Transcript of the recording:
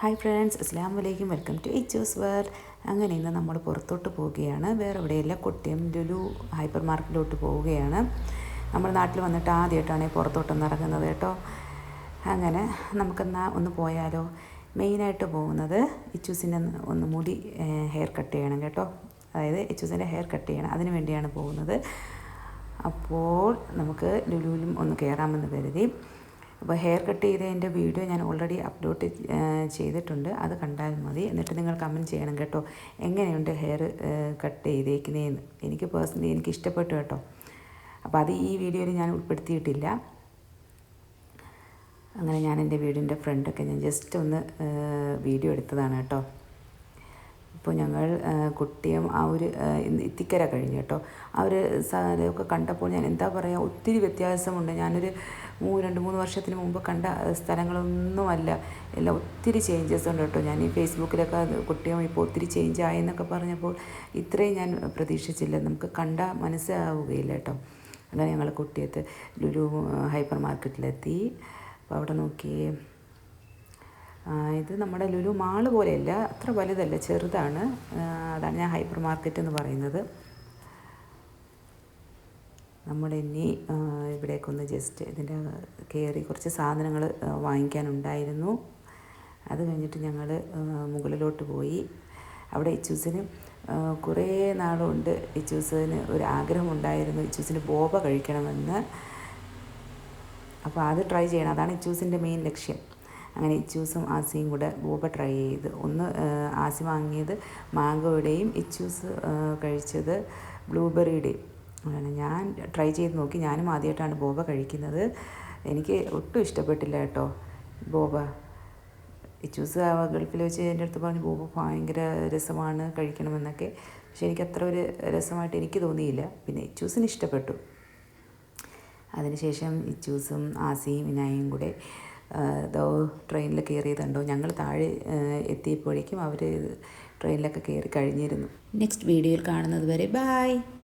Hi friends അസ്ലാം വലൈക്കും welcome to Ichu's world അങ്ങനെ ഇന്ന് നമ്മൾ പുറത്തോട്ട് പോവുകയാണ്. വേറെ എവിടെയല്ല കൊട്ടിയം ലുലു ഹൈപ്പർ മാർക്കറ്റിലോട്ട് പോവുകയാണ്. നമ്മൾ നാട്ടിൽ വന്നിട്ട് ആദ്യമായിട്ടാണ് ഈ പുറത്തോട്ടൊന്ന് ഇറങ്ങുന്നത് കേട്ടോ. അങ്ങനെ നമുക്കെന്നാൽ ഒന്ന് പോയാലോ? മെയിനായിട്ട് പോകുന്നത് ഇച്ചൂസിന്റെ ഒന്ന് മുടി ഹെയർ കട്ട് ചെയ്യണം കേട്ടോ. അതായത് ഇച്ചൂസിന്റെ ഹെയർ കട്ട് ചെയ്യണം. അതിന് വേണ്ടിയാണ് പോകുന്നത്. അപ്പോൾ നമുക്ക് ലുലുവിലും ഒന്ന് കയറാമെന്ന് കരുതി. അപ്പോൾ ഹെയർ കട്ട് ചെയ്തതിന്റെ വീഡിയോ ഞാൻ ഓൾറെഡി അപ്ലോഡ് ചെയ്തിട്ടുണ്ട്. അത് കണ്ടാൽ മതി. എന്നിട്ട് നിങ്ങൾ കമന്റ് ചെയ്യണം കേട്ടോ. എങ്ങനെയുണ്ട് ഹെയർ കട്ട് ചെയ്തേക്കുന്നതെന്ന് എനിക്ക് പേഴ്സണലി എനിക്ക് ഇഷ്ടപ്പെട്ടു കേട്ടോ. അപ്പോൾ അത് ഈ വീഡിയോയിൽ ഞാൻ ഉൾപ്പെടുത്തിയിട്ടില്ല. അങ്ങനെ ഞാൻ എന്റെ വീടിന്റെ ഫ്രണ്ടൊക്കെ ഞാൻ ജസ്റ്റ് ഒന്ന് വീഡിയോ എടുത്തതാണ് കേട്ടോ. ഇപ്പോൾ ഞങ്ങൾ കുട്ടിയും ആ ഒരു ഇത്തിക്കര കഴിഞ്ഞു കേട്ടോ. ആ ഒരു കണ്ടപ്പോൾ ഞാൻ എന്താ പറയുക ഒത്തിരി വ്യത്യാസമുണ്ട്. ഞാനൊരു രണ്ട് മൂന്ന് വർഷത്തിന് മുമ്പ് കണ്ട സ്ഥലങ്ങളൊന്നുമല്ല. എല്ലാം ഒത്തിരി ചേഞ്ചസ് ഉണ്ട് കേട്ടോ. ഞാൻ ഈ ഫേസ്ബുക്കിലൊക്കെ കുട്ടിയും ഇപ്പോൾ ഒത്തിരി ചേഞ്ച് ആയെന്നൊക്കെ പറഞ്ഞപ്പോൾ ഇത്രയും ഞാൻ പ്രതീക്ഷിച്ചില്ല. നമുക്ക് കണ്ട മനസ്സിലാവുകയില്ല കേട്ടോ. അങ്ങനെ ഞങ്ങൾ കുട്ടിയത്ത് ലുലു ഹൈപ്പർ മാർക്കറ്റിലെത്തി അപ്പോൾ അവിടെ നോക്കിയേ ഇത് നമ്മുടെ ലുലു മാൾ പോലെയല്ല അത്ര വലുതല്ല ചെറുതാണ്. അതാണ് ഞാൻ ഹൈപ്പർ മാർക്കറ്റ് എന്ന് പറയുന്നത്. നമ്മൾ ഇനി ഇവിടേക്കൊന്ന് ജസ്റ്റ് ഇതിന്റെ കയറി കുറച്ച് സാധനങ്ങൾ വാങ്ങിക്കാനുണ്ടായിരുന്നു. അത് കഴിഞ്ഞിട്ട് ഞങ്ങൾ മുകളിലോട്ട് പോയി. അവിടെ ഇച്ചൂസിന് കുറേ നാളുകൊണ്ട് ഇച്ചൂസിന് ഒരു ആഗ്രഹമുണ്ടായിരുന്നു ഇച്ചൂസിന് ബോബ കഴിക്കണമെന്ന്. അപ്പോൾ അത് ട്രൈ ചെയ്യണം. അതാണ് ഇച്ചൂസിന്റെ മെയിൻ ലക്ഷ്യം. അങ്ങനെ ഇച്ചൂസും ആസിയും കൂടെ ബോബ ട്രൈ ചെയ്ത്. ഒന്ന് ആസി വാങ്ങിയത് മാംഗോയുടെയും ഇച്ചൂസ് കഴിച്ചത് ബ്ലൂബെറിയുടെയും. ഞാൻ ട്രൈ ചെയ്ത് നോക്കി. ഞാനും ആദ്യമായിട്ടാണ് ബോബ കഴിക്കുന്നത്. എനിക്ക് ഒട്ടും ഇഷ്ടപ്പെട്ടില്ല കേട്ടോ ബോബ ഇച്ചൂസ് ഗൾഫിൽ വെച്ച് എന്റെ അടുത്ത് പറഞ്ഞു ബോബ ഭയങ്കര രസമാണ് കഴിക്കണമെന്നൊക്കെ. പക്ഷെ എനിക്ക് അത്ര ഒരു രസമായിട്ട് എനിക്ക് തോന്നിയില്ല. പിന്നെ ഇച്ചൂസിന് ഇഷ്ടപ്പെട്ടു. അതിനുശേഷം ഇച്ചൂസും ആസിയും ഇനായും കൂടെ ദോ ട്രെയിനിൽ കയറിയതുണ്ടോ? ഞങ്ങൾ താഴെ എത്തിയപ്പോഴേക്കും അവർ ട്രെയിനിലൊക്കെ കയറി കഴിഞ്ഞിരുന്നു. നെക്സ്റ്റ് വീഡിയോയിൽ കാണുന്നത് വരെ ബായ്